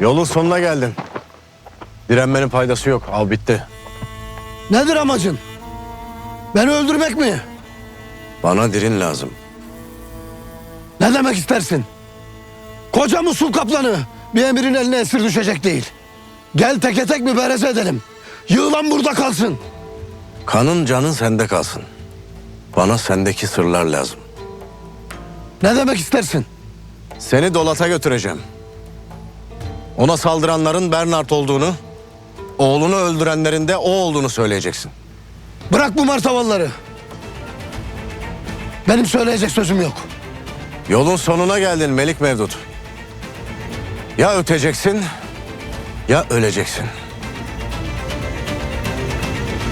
Yolun sonuna geldin. Direnmenin faydası yok. Av bitti. Nedir amacın? Beni öldürmek mi? Bana dirin lazım. Ne demek istersin? Koca Musul kaplanı bir emirin eline esir düşecek değil. Gel teke tek mübareze edelim. Yığılan burada kalsın. Kanın canın sende kalsın. Bana sendeki sırlar lazım. Ne demek istersin? Seni Dolat'a götüreceğim. Ona saldıranların Bernard olduğunu, oğlunu öldürenlerin de o olduğunu söyleyeceksin. Bırak bu martavalları. Benim söyleyecek sözüm yok. Yolun sonuna geldin Melik Mevdut. Ya öteceksin ya öleceksin.